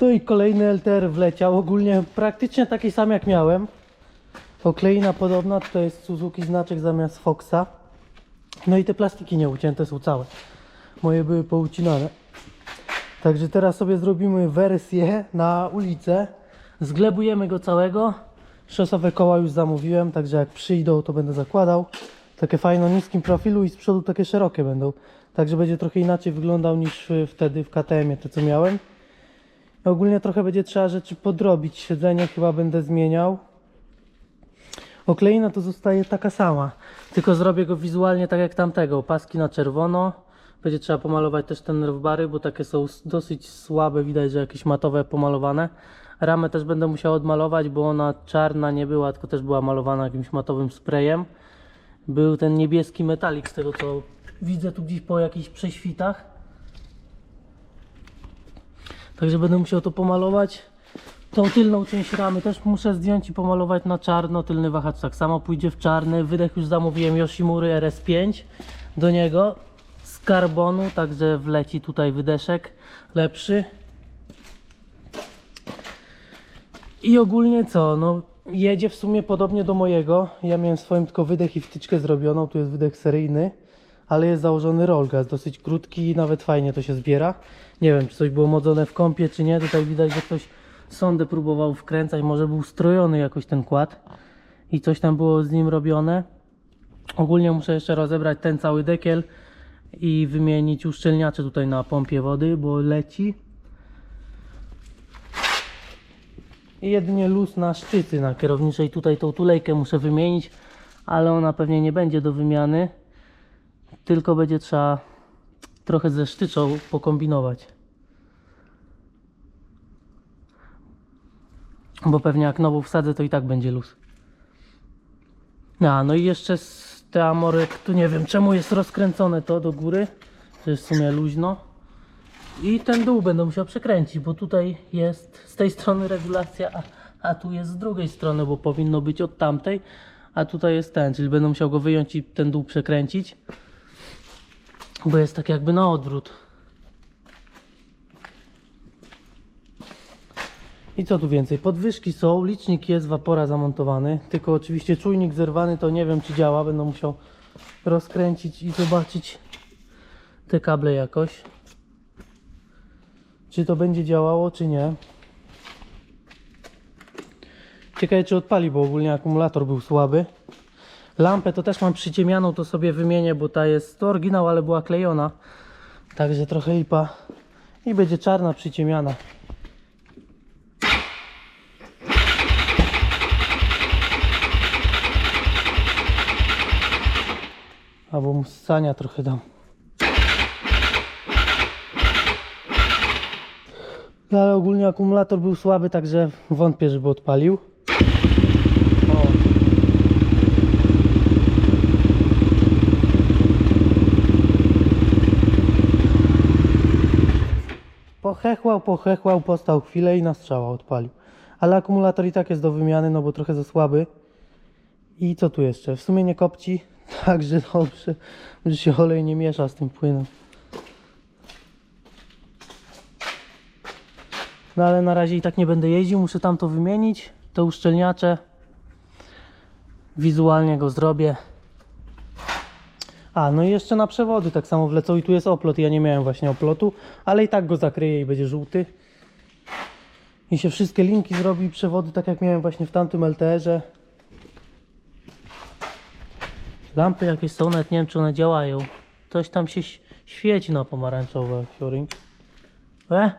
No i kolejny LTR wleciał, ogólnie praktycznie taki sam jak miałem. Okleina podobna, to jest Suzuki znaczek zamiast Foxa. No i te plastiki nieucięte są całe. Moje były poucinane. Także teraz sobie zrobimy wersję na ulicę. Zglebujemy go całego. Szosowe koła już zamówiłem, także jak przyjdą to będę zakładał. Takie fajno niskim profilu i z przodu takie szerokie będą. Także będzie trochę inaczej wyglądał niż y, wtedy w KTM-ie te co miałem. Ogólnie trochę będzie trzeba rzeczy podrobić. Siedzenie chyba będę zmieniał. Okleina to zostaje taka sama, tylko zrobię go wizualnie tak jak tamtego. Paski na czerwono. Będzie trzeba pomalować też te nerwbary, bo takie są dosyć słabe, widać, że jakieś matowe pomalowane. Ramę też będę musiał odmalować, bo ona czarna nie była, tylko też była malowana jakimś matowym sprayem. Był ten niebieski metalik z tego co widzę tu gdzieś po jakichś prześwitach. Także będę musiał to pomalować. Tą tylną część ramy też muszę zdjąć i pomalować na czarno. Tylny wahacz tak samo pójdzie w czarny. Wydech już zamówiłem Yoshimury RS5 do niego z karbonu, także wleci tutaj wydeszek lepszy. I ogólnie co, no jedzie w sumie podobnie do mojego. Ja miałem swoim tylko wydech i wtyczkę zrobioną, tu jest wydech seryjny, ale jest założony rollgas, dosyć krótki i nawet fajnie to się zbiera. Nie wiem, czy coś było modzone w kąpie, czy nie. Tutaj widać, że ktoś sondę próbował wkręcać, może był strojony jakoś ten kład i coś tam było z nim robione. Ogólnie muszę jeszcze rozebrać ten cały dekiel i wymienić uszczelniacze tutaj na pompie wody, bo leci. I jedynie luz na szczyty na kierowniczej. Tutaj tą tulejkę muszę wymienić, ale ona pewnie nie będzie do wymiany. Tylko będzie trzeba trochę ze sztyczą pokombinować. Bo pewnie jak nową wsadzę, to i tak będzie luz. A, no i jeszcze te amorek, tu nie wiem czemu jest rozkręcone to do góry. To jest w sumie luźno. I ten dół będę musiał przekręcić, bo tutaj jest z tej strony regulacja, a, a tu jest z drugiej strony, bo powinno być od tamtej, a tutaj jest ten, czyli będę musiał go wyjąć i ten dół przekręcić, bo jest tak jakby na odwrót. I co tu więcej? Podwyżki są, licznik jest wapora zamontowany, tylko oczywiście czujnik zerwany to nie wiem czy działa, będę musiał rozkręcić i zobaczyć te kable jakoś. Czy to będzie działało, czy nie. Ciekawe, czy odpali, bo ogólnie akumulator był słaby. Lampę to też mam przyciemnianą, to sobie wymienię, bo ta jest to oryginał, ale była klejona. Także trochę lipa. I będzie czarna przyciemniana. Albo mu trochę dam. No ale ogólnie akumulator był słaby, także wątpię, żeby odpalił. Pochechłał, pochechłał, postał chwilę i na strzała odpalił. Ale akumulator i tak jest do wymiany, no bo trochę za słaby. I co tu jeszcze? W sumie nie kopci, także dobrze, że się olej nie miesza z tym płynem. No ale na razie i tak nie będę jeździł, muszę tam to wymienić, te uszczelniacze. Wizualnie go zrobię. A, no i jeszcze na przewody tak samo wlecą i tu jest oplot, ja nie miałem właśnie oplotu, ale i tak go zakryję i będzie żółty. I się wszystkie linki zrobi, przewody tak jak miałem właśnie w tamtym LTR-ze. Lampy jakieś są, nawet nie wiem czy one działają. Coś tam się świeci na pomarańczowe, Fioring. E?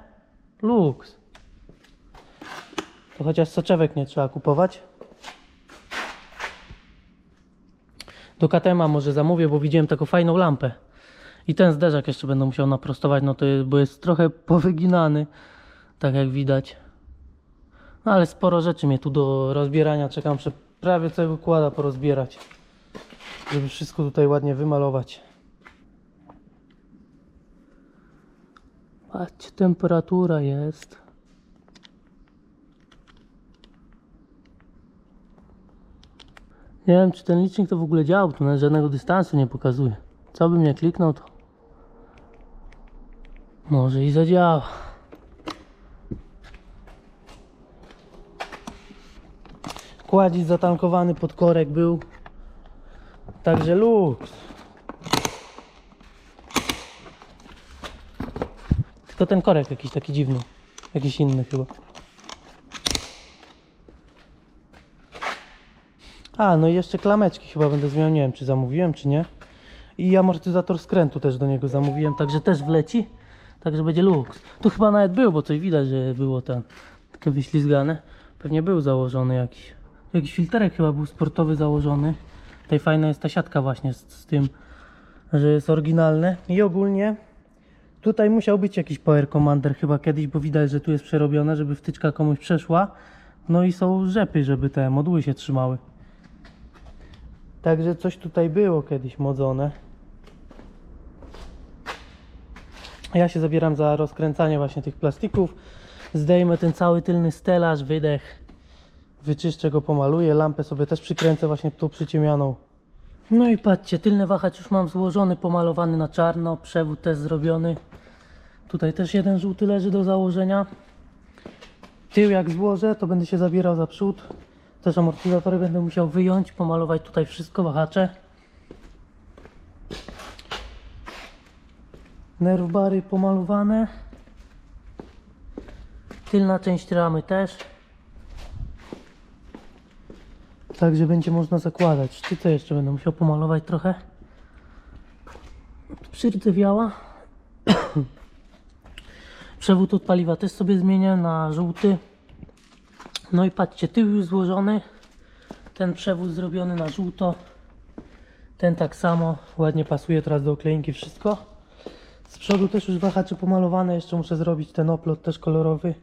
Lux. To chociaż soczewek nie trzeba kupować. Do KTM może zamówię, bo widziałem taką fajną lampę. I ten zderzak jeszcze będę musiał naprostować, no to jest, bo jest trochę powyginany, tak jak widać. No ale sporo rzeczy mnie tu do rozbierania czekam, że prawie całego kłada porozbierać. Żeby wszystko tutaj ładnie wymalować. Patrzcie, temperatura jest. Nie wiem czy ten licznik to w ogóle działał, tu nawet żadnego dystansu nie pokazuje. Co bym nie kliknął to może i zadziała. Kładzic zatankowany pod korek był. Także luks. Tylko ten korek jakiś taki dziwny. Jakiś inny chyba. A, no i jeszcze klameczki chyba będę zmieniał. Nie wiem, czy zamówiłem, czy nie. I amortyzator skrętu też do niego zamówiłem, także też wleci. Także będzie luks. Tu chyba nawet był, bo coś widać, że było ten takie wyślizgane. Pewnie był założony jakiś. Jakiś filterek chyba był sportowy założony. Tutaj fajna jest ta siatka właśnie z, z tym, że jest oryginalne. I ogólnie tutaj musiał być jakiś power commander chyba kiedyś, bo widać, że tu jest przerobione, żeby wtyczka komuś przeszła. No i są rzepy, żeby te moduły się trzymały. Także coś tutaj było kiedyś modzone. Ja się zabieram za rozkręcanie właśnie tych plastików. Zdejmę ten cały tylny stelaż, wydech. Wyczyszczę go, pomaluję. Lampę sobie też przykręcę właśnie tu przyciemnianą. No i patrzcie, tylny wahacz już mam złożony, pomalowany na czarno. Przewód też zrobiony. Tutaj też jeden żółty leży do założenia. Tył jak złożę, to będę się zabierał za przód. Też amortyzatory będę musiał wyjąć, pomalować tutaj wszystko, wahacze. Nerwbary pomalowane. Tylna część ramy też. Także będzie można zakładać. Sztyce jeszcze będę musiał pomalować trochę. Przyrdzewia. Przewód od paliwa też sobie zmienię na żółty. No i patrzcie, tył już złożony. Ten przewód zrobiony na żółto. Ten tak samo. Ładnie pasuje teraz do okleinki wszystko. Z przodu też już wahacze pomalowane. Jeszcze muszę zrobić ten oplot też kolorowy.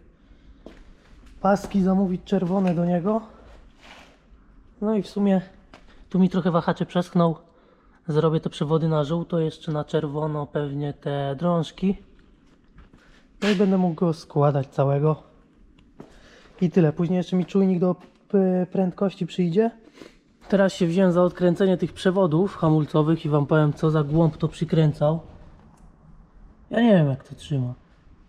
Paski zamówić czerwone do niego. No i w sumie tu mi trochę wahaczy przeschnął. Zrobię te przewody na żółto, jeszcze na czerwono pewnie te drążki. No i będę mógł go składać całego. I tyle. Później jeszcze mi czujnik do prędkości przyjdzie. Teraz się wziąłem za odkręcenie tych przewodów hamulcowych i wam powiem co za głąb to przykręcał. Ja nie wiem jak to trzyma.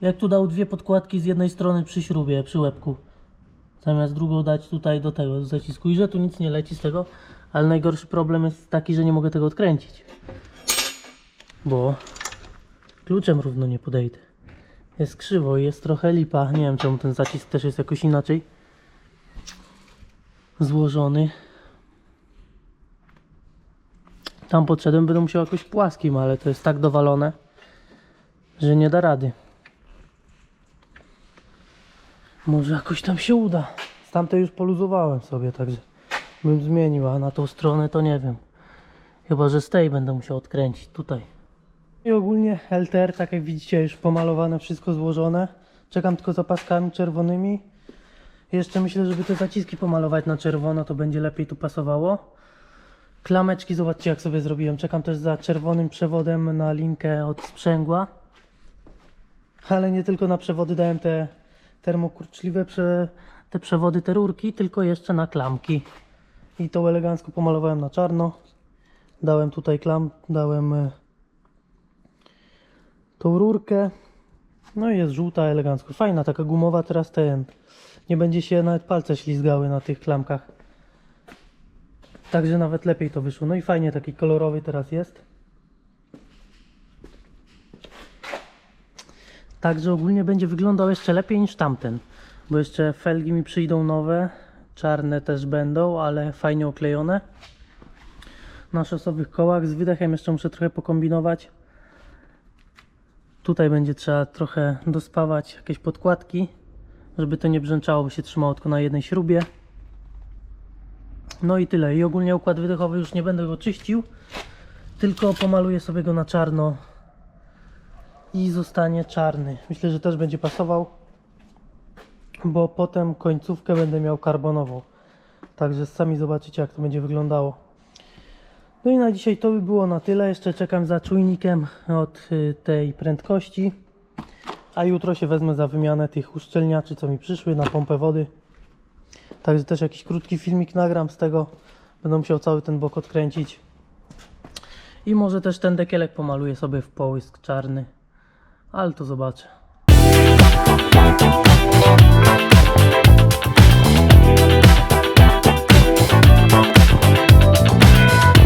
Jak tu dał dwie podkładki z jednej strony przy śrubie, przy łebku. Zamiast drugą dać tutaj do tego do zacisku i że tu nic nie leci z tego. Ale najgorszy problem jest taki, że nie mogę tego odkręcić. Bo kluczem równo nie podejdę. Jest krzywo jest trochę lipa. Nie wiem czemu ten zacisk też jest jakoś inaczej złożony. Tam podszedłem, będę musiał jakoś płaskim, ale to jest tak dowalone, że nie da rady. Może jakoś tam się uda. Z tamtej już poluzowałem sobie, także bym zmienił, a na tą stronę to nie wiem. Chyba, że z tej będę musiał odkręcić tutaj. I ogólnie LTR, tak jak widzicie, już pomalowane, wszystko złożone. Czekam tylko za paskami czerwonymi. Jeszcze myślę, żeby te zaciski pomalować na czerwono, to będzie lepiej tu pasowało. Klameczki, zobaczcie jak sobie zrobiłem. Czekam też za czerwonym przewodem na linkę od sprzęgła. Ale nie tylko na przewody dałem te termokurczliwe prze, te przewody, te rurki, tylko jeszcze na klamki. I to elegancko pomalowałem na czarno. Dałem tutaj klam, dałem e, tą rurkę. No i jest żółta elegancko. Fajna, taka gumowa teraz ten. Nie będzie się nawet palce ślizgały na tych klamkach. Także nawet lepiej to wyszło. No i fajnie taki kolorowy teraz jest. Także ogólnie będzie wyglądał jeszcze lepiej niż tamten. Bo jeszcze felgi mi przyjdą nowe. Czarne też będą, ale fajnie oklejone. Na szosowych kołach z wydechem jeszcze muszę trochę pokombinować. Tutaj będzie trzeba trochę dospawać jakieś podkładki, żeby to nie brzęczało, bo się trzymało tylko na jednej śrubie. No i tyle. I ogólnie układ wydechowy już nie będę go czyścił, tylko pomaluję sobie go na czarno i zostanie czarny. Myślę, że też będzie pasował, bo potem końcówkę będę miał karbonową. Także sami zobaczycie, jak to będzie wyglądało. No i na dzisiaj to by było na tyle. Jeszcze czekam za czujnikiem od y, tej prędkości. A jutro się wezmę za wymianę tych uszczelniaczy, co mi przyszły na pompę wody. Także też jakiś krótki filmik nagram z tego. Będę musiał cały ten bok odkręcić. I może też ten dekielek pomaluję sobie w połysk czarny. Ale to zobaczę.